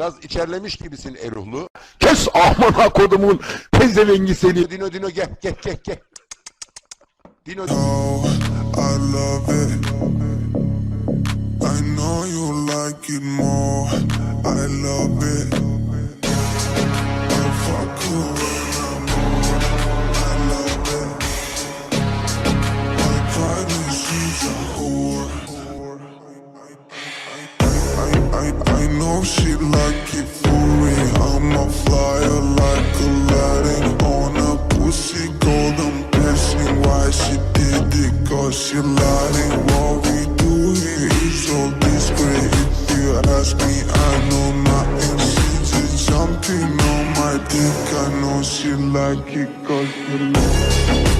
Biraz içerlemiş gibisin Eruhlu. Kes amına kodumun pezevengi seni. Dino Dino gel gel gel gel. Dino Oh, I love it. I know you like it more. I love it. I fuck like it cause she like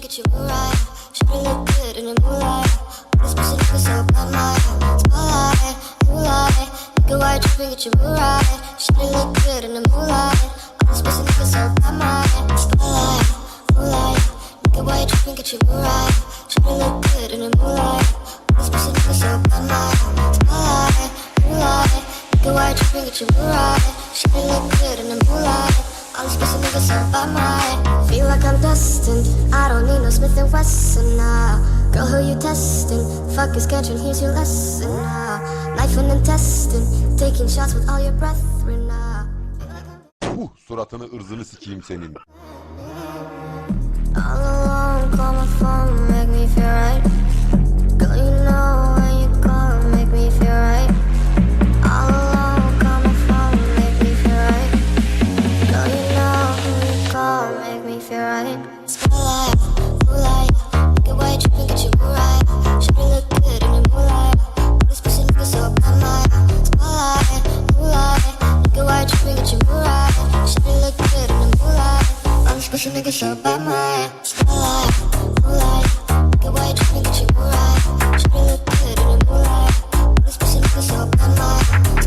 get your Mariah. Should've look good in the moonlight. This pussy looking so bad, my spotlight, moonlight, get white, drip and get your Mariah. Should've look good in the moonlight. This pussy looking so bad, my spotlight, moonlight, get white, drip and get your Mariah. Should've look good in moonlight. This pussy looking so my and get your Mariah. Should've look good in the moonlight. All these pussy niggas so by my Feel like I'm destined I don't need no Smith and Wesson now Girl, who you testing? Fuck is catching, here's your lesson. Uh, knife and intestine, taking shots with all your brethren. Uh. Puh suratını ırzını sikeyim senin. All alone, call my phone, make me feel right. This pussy nigga so bad, my spotlight, moonlight, get white, you get your moonlight. Look good in the moonlight.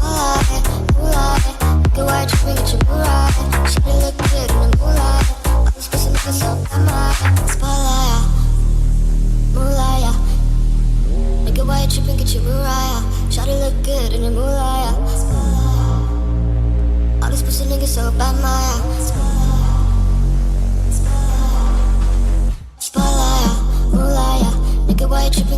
My moonlight, get white, you get your moonlight. Look good in the moonlight. My moonlight. Get your Mariah. Shawty look good in the moonlight. All this pussy niggas so bad, Maya.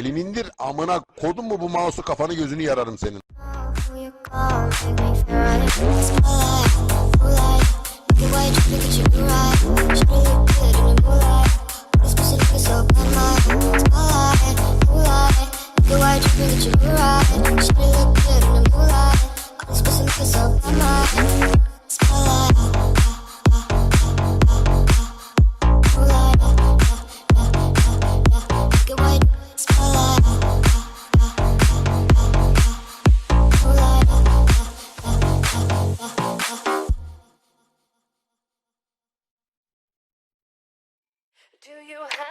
you Elini indir amına kodun mu bu mouse'u? Kafanı gözünü yararım senin. Do you have?